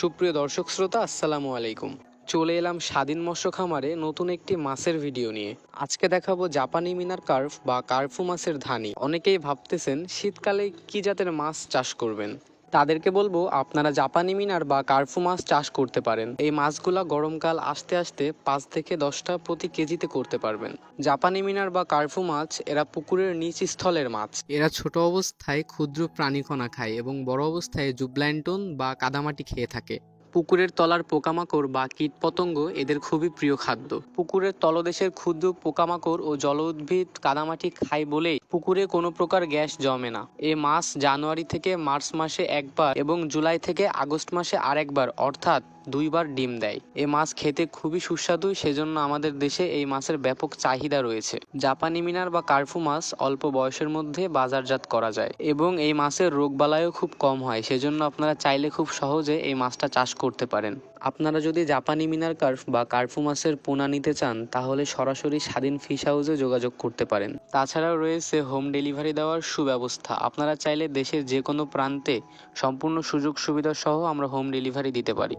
সুপ্রিয় দর্শক শ্রোতা, আসসালামু আলাইকুম। চলে এলাম স্বাধীন মৎস্য খামারে নতুন একটি মাছের ভিডিও নিয়ে। আজকে দেখাবো জাপানি মিনার কার্ফ বা কার্ফু মাছের ধানি। অনেকেই ভাবতেছেন শীতকালে কি জাতের মাছ চাষ করবেন? তাদেরকে বলব, আপনারা জাপানি মিনার বা কার্ফু মাছ চাষ করতে পারেন। এই মাছগুলা গরমকাল আসতে আসতে পাঁচ থেকে দশটা প্রতি কেজিতে করতে পারবেন। জাপানি মিনার বা কার্ফু মাছ, এরা পুকুরের নিচ স্থলের মাছ। এরা ছোট অবস্থায় ক্ষুদ্র প্রাণীকণা খায় এবং বড় অবস্থায় জুবল্যান্টন বা কাদামাটি খেয়ে থাকে। পুকুরের তলার পোকামাকড় বা কীটপতঙ্গ এদের খুবই প্রিয় খাদ্য। পুকুরের তলদেশের ক্ষুদ্র পোকামাকড় ও জল উদ্ভিদ কাদামাটি খায় বলেই পুকুরে কোনো প্রকার গ্যাস জমে না। এ মাস জানুয়ারি থেকে মার্চ মাসে একবার এবং জুলাই থেকে আগস্ট মাসে আরেকবার, অর্থাৎ দুইবার ডিম দেয়। এ মাছ খেতে খুবই সুস্বাদু, সেজন্য আমাদের দেশে এই মাছের ব্যাপক চাহিদা রয়েছে। জাপানি মিনার বা কার্ফু মাছ অল্প বয়সের মধ্যে বাজারজাত করা যায় এবং এই মাছের রোগবালাইও খুব কম হয়, সেজন্য আপনারা চাইলে খুব সহজে এই মাছটা চাষ করতে পারেন। আপনারা যদি জাপানি মিনার কার্ফ বা কার্ফু মাছের পোনা নিতে চান, তাহলে সরাসরি স্বাধীন ফিশ হাউসে যোগাযোগ করতে পারেন। তাছাড়াও রয়েছে হোম ডেলিভারি দেওয়ার সুব্যবস্থা। আপনারা চাইলে দেশের যে কোনো প্রান্তে সম্পূর্ণ সুযোগ সুবিধা সহ আমরা হোম ডেলিভারি দিতে পারি।